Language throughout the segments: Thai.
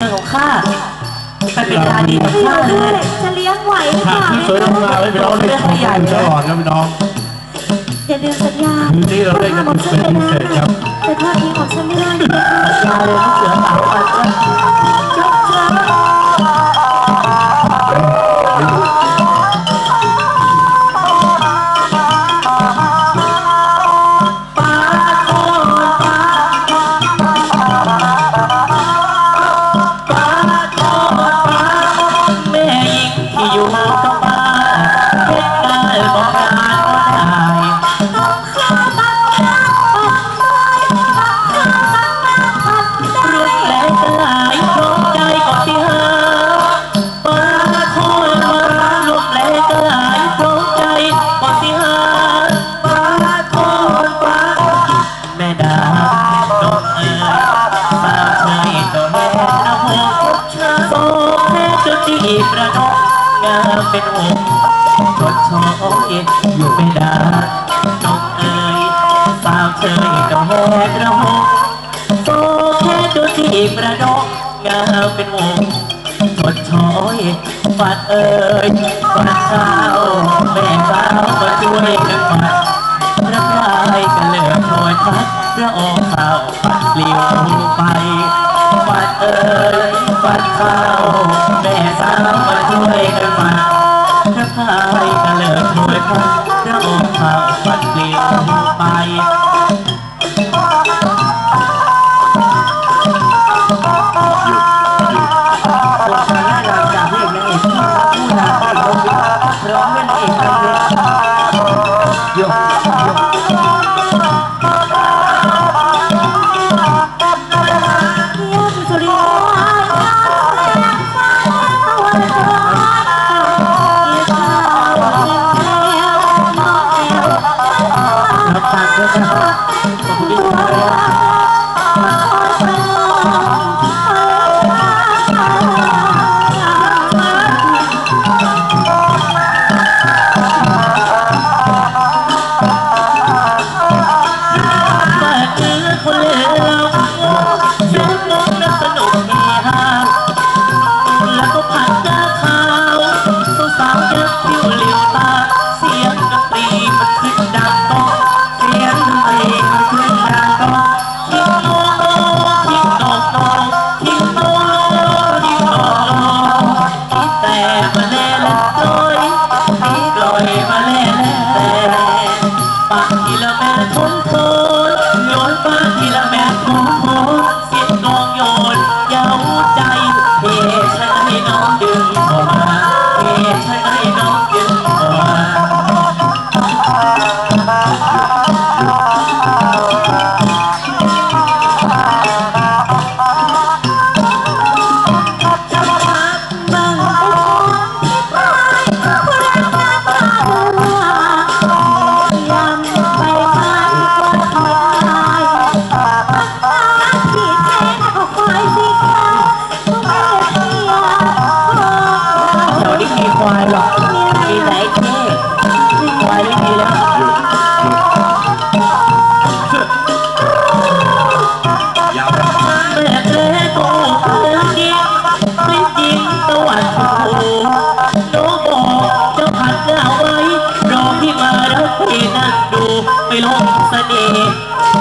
ของข้าไปเป็นทาดีของข้าเลยจะเลี้ยงไหวหรือเปล่าที่สวยามเลยพี่น้องเล่ตลอดนะพี่น้องอย่าลืมสัญญาคืนนี้เราเล่นกันเป็นพิเศษครับแต่ทอดทิ้ของฉันไม่ได้เลยเราเสือ ประนมงามเป็นวงค์กดชอยอยู่ไม่ได้ต้องเอ่ยสาวเชยกระโหกระหงโตแค่ตัวที่ประนมงามเป็นวงค์กดชอยฝัดเอ่ยฝัดเช้าแม่สาวมาช่วยกันฝานระพายกันเลืคอยพัดพระออค์เศร้าปัดเลี้ยวไปฝัดเอ่ยฝัดเข้าแม่ para el club.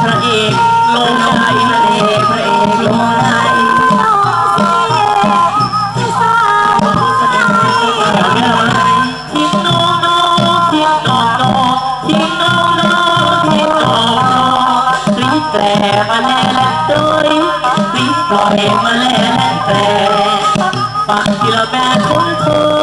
พระเอกลงใจพระเอกพระเอกลงใจแต่มาแล้วด้วยปล่อยมาแล้วแต่ฟังที่เราแบบคุ้นเคย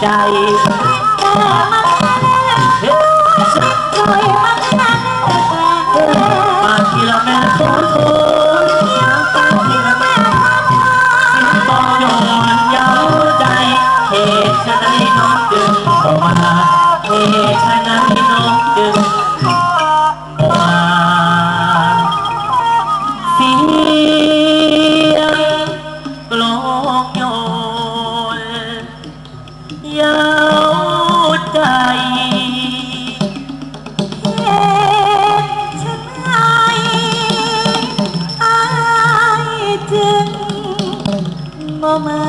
ใจ บ่มา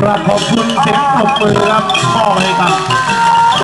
กราบขอบคุณเสียงปรบมือครับพ่อเลยครับ